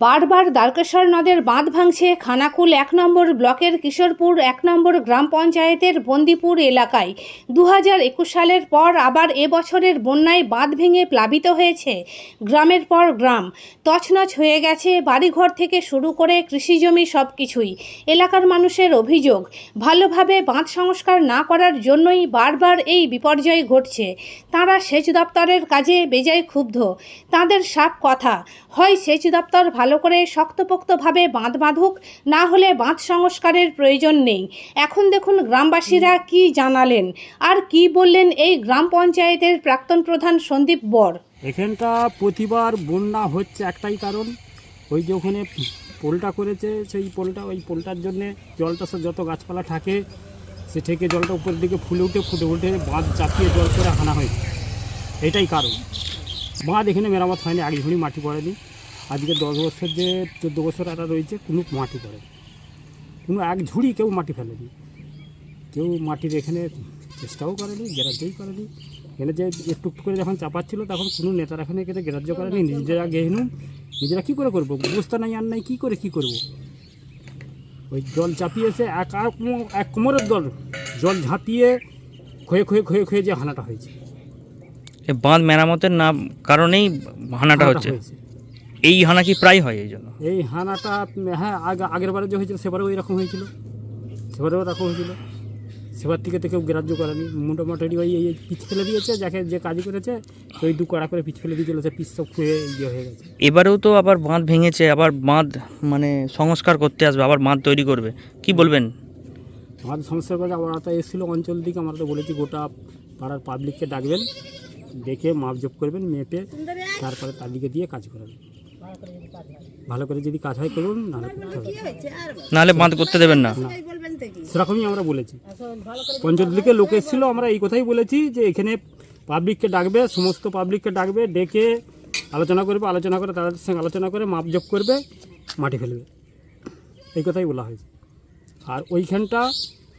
বারবার দ্বারকেশ্বর নদের বাঁধ ভাঙছে খানাকুল এক নম্বর ব্লকের কিশোরপুর এক নম্বর গ্রাম পঞ্চায়েতের বন্দিপুর এলাকায়। দু হাজার একুশ সালের পর আবার এবছরের বন্যায় বাঁধ ভেঙে প্লাবিত হয়েছে গ্রামের পর গ্রাম। তছনছ হয়ে গেছে বাড়িঘর থেকে শুরু করে কৃষিজমি সব কিছুই এলাকার মানুষের অভিযোগ, ভালোভাবে বাঁধ সংস্কার না করার জন্যই বারবার এই বিপর্যয় ঘটছে। তারা সেচ দপ্তরের কাজে বেজায় ক্ষুব্ধ। তাদের সাপ কথা, হয় সেচ দপ্তর ভালো করে শক্তপোক্তভাবে বাঁধ বাঁধুক, না হলে বাঁধ সংস্কারের প্রয়োজন নেই। এখন দেখুন গ্রামবাসীরা কি জানালেন। আর কি বললেন এই গ্রাম পঞ্চায়েতের প্রাক্তন প্রধান সন্দীপ বর? এখানটা প্রতিবার বন্যা হচ্ছে একটাই কারণ। ওই যে ওখানে পোলটা করেছে, সেই পোলটা, ওই পোলটার জন্যে জলটা যত গাছপালা থাকে, সে থেকে জলটা উপরের দিকে ফুলে উঠে, ফুটে উঠে বাঁধ চাপিয়ে জল করে হানা হয়েছে এটাই কারণ। বাঁধ এখানে মেরামত হয়নি এক ঝুড়ি মাটি পড়েনি। আজকে দশ বছর যে চোদ্দ বছর একটা রয়েছে কোনো মাটি করে কোনো এক ঝুড়ি কেউ মাটি ফেলেনি। কেউ মাটির এখানে চেষ্টাও করেনি গ্রাহ্যই করেনি। এখানে যে একটু করে যখন চাপাচ্ছিল তখন কোনো নেতারা এখানে এখানে গ্রাহ্য করেনি নিজেরা গেহনুম নিজেরা কী করে করব? বুঝতে নাই আর নাই কী করে কী করব? ওই জল চাপিয়েছে এক এক কোমরের দল জল ঝাঁপিয়ে ক্ষয়ে ক্ষয়ে ক্ষয়ে ক্ষয়ে যে হানাটা হয়েছে। এ বাঁধ মেরামতের না কারণেই হানাটা হচ্ছে। এই হানা কি প্রায় হয় এই জন্য এই হানাটা হ্যাঁ আগে আগের বারে যে হয়েছিল সেবারেও এরকম হয়েছিল। সেবারেও এরকম হয়েছিল। সেবার থেকে তো কেউ গ্রাহ্য করেনি। মোটামুটি ওই এই পিচ ফেলে দিয়েছে যাকে যে কাজ করেছে ওই দু কড়া করে পিচ ফেলে দিয়ে চলেছে পিচ সব খুঁয়ে ইয়ে হয়ে গেছে। এবারেও তো আবার বাঁধ ভেঙেছে আবার বাঁধ মানে সংস্কার করতে আসবে আবার বাঁধ তৈরি করবে। কি বলবেন? আমাদের সংস্কার কথা আবার তো এসেছিল অঞ্চল দিকে আমরা তো বলেছি গোটা পাড়ার পাবলিককে ডাকবেন ডেকে মাপজোপ করবেন মেপে তারপরে তার দিকে দিয়ে কাজ করাবেন। ভালো করে যদি কাজ হয় করুন নাহলে করতে হবে। না। নাহলে বাঁধ করতে দেবেন না। না সেরকমই আমরা বলেছি। পঞ্চায়েত দিকে লোক এসেছিল আমরা এই কথাই বলেছি যে এখানে পাবলিককে ডাকবে সমস্ত পাবলিককে ডাকবে ডেকে আলোচনা করবে আলোচনা করে তাদের সঙ্গে আলোচনা করে মাপজোপ করবে মাটি ফেলবে। এই কথাই বলা হয়েছে। আর ওইখানটা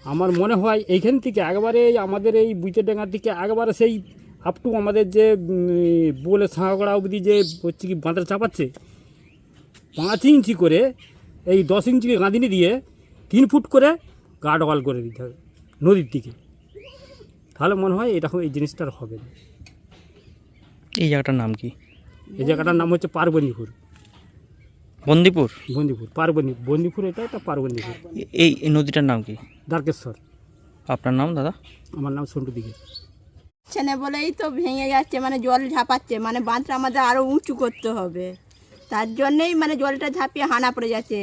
আমার মনে হয় এইখান থেকে একবারে এই আমাদের এই বুইতে ডাঙ্গার দিকে একবারে সেই আপ টু আমাদের যে বলে সাঁকড়া অবধি যে হচ্ছে কি বাঁধটা চাপাচ্ছে পাঁচ ইঞ্চি করে এই দশ ইঞ্চিকে গাঁদিনি দিয়ে তিন ফুট করে গার্ড ওয়াল করে দিতে হবে নদীর দিকে। তাহলে মনে হয় এটা এই জিনিসটার হবে না। এই জায়গাটার নাম কি? এই জায়গাটার নাম হচ্ছে পার্বণীপুর। বন্দিপুর? বন্দিপুর পার্বণী বন্দিপুর এটা এটা পার্বণীপুর। এই নদীটার নাম কি? দ্বারকেশ্বর। আপনার নাম দাদা? আমার নাম সন্টু দিকে ছেনে বলেই তো ভেঙে যাচ্ছে মানে জল ঝাঁপাচ্ছে মানে বাঁধটা আমাদের আরও উঁচু করতে হবে। তার জন্যেই মানে জলটা ঝাঁপিয়ে হানা পড়ে যাচ্ছে।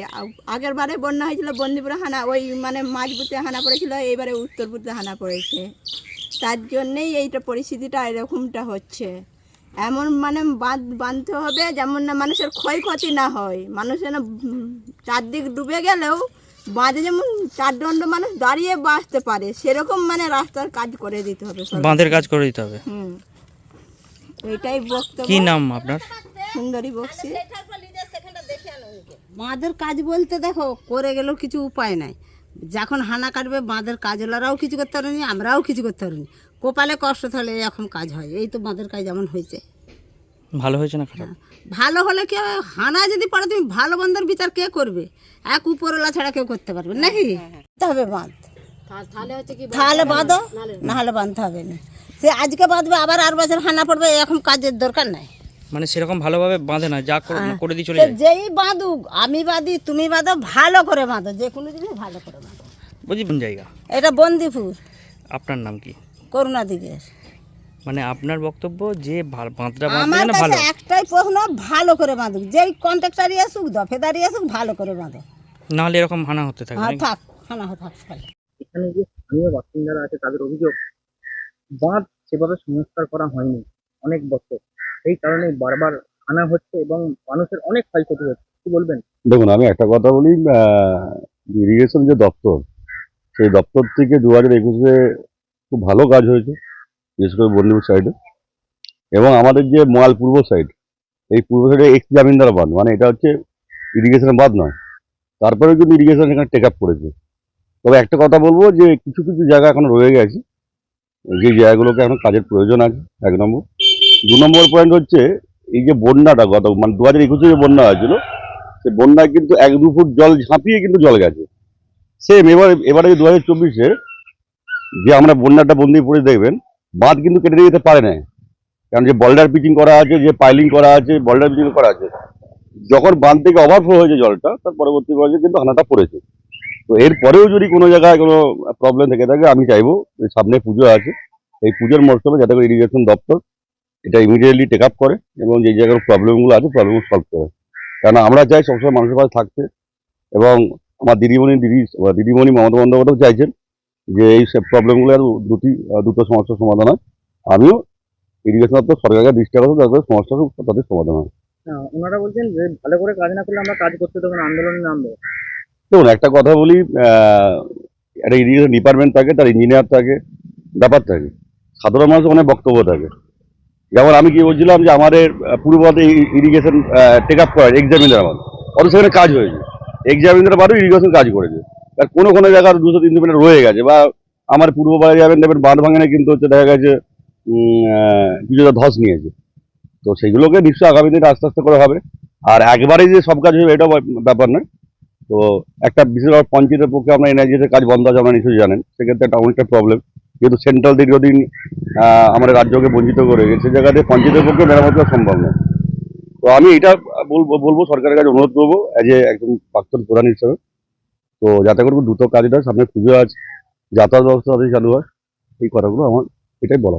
আগের বারে বন্যা হয়েছিল বন্দিপুরে হানা, ওই মানে মাঝবুতে হানা পড়েছিল, এইবারে উত্তরপুরতে হানা পড়েছে। তার জন্যেই এইটা পরিস্থিতিটা এরকমটা হচ্ছে। এমন মানে বাঁধ, বাঁধতে হবে যেমন না মানুষের ক্ষয়ক্ষতি না হয়। মানুষের না চারদিক ডুবে গেলেও বাঁধে যেমন চার দণ্ড মানুষ দাঁড়িয়ে বাঁচতে পারে সেরকম মানে রাস্তার কাজ করে দিতে হবে। বাঁধের কাজ করে দিতে হবে। হুম। এটাই বক্তব্য। কি নাম আপনার? সুন্দরী বক্সি। বাঁধের কাজ বলতে দেখো করে গেলেও কিছু উপায় নাই। যখন হানা কাটবে বাঁধের কাজওয়ালারাও কিছু করতে পারেনি আমরাও কিছু করতে পারিনি। কোপালে কষ্ট তাহলে এখন কাজ হয় এই তো বাঁধের কাজ যেমন হয়েছে। ভালো হয়েছে না খারাপ? ভালো হলে কি হবে? হানা যদি পড়ে তুমি ভালো বন্ধের বিচার কে করবে? এক উপরওয়ালা ছাড়া কেউ করতে পারবে নাকি? করতে হবে বাঁধ। তাহলে বাঁধো না। হলে বাঁধতে হবে না। সে আজকে বাঁধবে আবার আর বছর হানা পড়বে এখন কাজের দরকার নাই। মানে সেরকম ভালোভাবে বাঁধে না যা করে- হ্যাঁ। করে দিয়ে চলে যেই বাঁধুক আমি বাঁধি তুমি বাঁধো ভালো করে বাঁধো যে কোনো জিনিস ভালো করে বাঁধো। বুঝি কোন জায়গা? এটা বন্দিপুর। আপনার নাম কি? করুণা দিকের মানে আপনার বক্তব্য যে বাঁধটা বাঁধবে আমার না কাছে ভালো। একটাই প্রশ্ন ভালো করে বাঁধুক। যেই কন্ট্রাক্টারই আসুক দফেদারি আসুক ভালো করে বাঁধো। নাহলে এরকম হানা হতে থাকবে হ্যাঁ থাক হানা থাক তাহলে। এখানে যে স্থানীয় বাসিন্দারা আছে তাদের অভিযোগ বাঁধ সেভাবে সংস্কার করা হয়নি অনেক বছর। সেই কারণে বারবার আনা হচ্ছে এবং মানুষের অনেক ক্ষয়ক্ষতি হচ্ছে। কি বলবেন? দেখুন আমি একটা কথা বলি ইরিগেশন যে দপ্তর সেই দপ্তর থেকে দু হাজার একুশে খুব ভালো কাজ হয়েছে। বিশেষ করে বন্দিপুর সাইডে এবং আমাদের যে ময়াল পূর্ব সাইড এই পূর্ব সাইডে এক্স জামিনদার বাঁধ মানে এটা হচ্ছে ইরিগেশনের বাঁধ নয়। তারপরেও কিন্তু ইরিগেশন এখানে টেক আপ করেছে। তবে একটা কথা বলব যে কিছু কিছু জায়গা এখন রয়ে গেছে। যে জায়গাগুলোকে এখন কাজের প্রয়োজন আছে, এক নম্বর। দু নম্বর পয়েন্ট হচ্ছে এই যে বন্যাটা, গত মানে দু হাজার একুশে যে বন্যা হয়েছিল সে বন্যায় কিন্তু এক দু ফুট জল ঝাঁপিয়ে কিন্তু জল গেছে। সেম এবার, এবারে দু হাজার চব্বিশে যে আমরা বন্যাটা বন্দি পড়ে দেখবেন বাঁধ কিন্তু কেটে দিয়ে যেতে পারে না। কারণ যে বল্ডার পিচিং করা আছে, যে পাইলিং করা আছে বল্ডার পিচিং করা আছে, যখন বাঁধ থেকে ওভারফ্লো হয়েছে জলটা, তার পরবর্তী পর্যায়ে কিন্তু হানাটা পড়েছে। তো এরপরেও যদি কোনো জায়গায় কোনো প্রবলেম থেকে থাকে, আমি চাইব যে সামনে পুজো আছে। এই পুজোর মরশুমে যাতে করে ইরিগেশন দপ্তর এটা ইমিডিয়েটলি টেক আপ করে এবং যে জায়গার প্রবলেমগুলো আছে প্রবলেমগুলো সলভ করে। কারণ আমরা চাই সবসময় মানুষের পাশে থাকতে এবং আমার দিদিমণি, দিদি, দিদিমণি মমতা বন্দ্যোপাধ্যায় চাইছেন যে এই সব প্রবলেমগুলো আর দুটি দুটো সমস্যার সমাধান হয়। আমিও ইরিগেশন দপ্তর সরকারকে দৃষ্টি রাখব যাতে সমস্যার তাদের সমাধান হয়। ওনারা বলছেন যে ভালো করে কাজ না করলে আমরা কাজ করতে দেবো না আন্দোলনে নামবো। দেখুন একটা কথা বলি একটা ইরিগেশন ডিপার্টমেন্ট থাকে তার ইঞ্জিনিয়ার থাকে ব্যাপার থাকে। সাধারণ মানুষের অনেক বক্তব্য থাকে। যেমন আমি কি বলছিলাম যে আমাদের পূর্বতে ইরিগেশন টেক আপ করা এক্সামিনার আমার অথচ সেখানে কাজ হয়েছে। এক্সামিনার বাদেও ইরিগেশন কাজ করেছে। কোনো কোনো জায়গার দুশো, তিনশো মিটার রয়ে গেছে, বা আমার পূর্ব পূর্বপাড়ায় যাবেন দেখবেন বাঁধ ভাঙানে কিন্তু হচ্ছে দেখা গেছে কিছুটা ধস নিয়েছে। তো সেগুলোকে নিশ্চয়ই আগামী দিনে আস্তে আস্তে করে হবে। আর একবারে যে সব কাজ হবে এটাও ব্যাপার নয়। তো একটা বিশেষভাবে পঞ্চায়েতের পক্ষে আমরা এনআইজিতে কাজ বন্ধ আছে, আপনারা নিশ্চয়ই জানেন। সেক্ষেত্রে একটা অনেকটা প্রবলেম যেহেতু সেন্ট্রাল দীর্ঘদিন আমাদের রাজ্যকে বঞ্চিত করে গেছে জায়গাতে পঞ্চায়েতের পক্ষে মেরামত করা সম্ভব নয়। তো আমি এটা বলব বলব সরকারের কাছে অনুরোধ করব অ্যাজ এ একজন প্রাক্তন প্রধান হিসাবে তো যাতে করে দ্রুত কাজটা সামনে পুজো আছে যাতায়াত ব্যবস্থা চালু হয়, এই কথাগুলো আমার এটাই বলা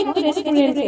মৈত্র রেস্টুরেন্টে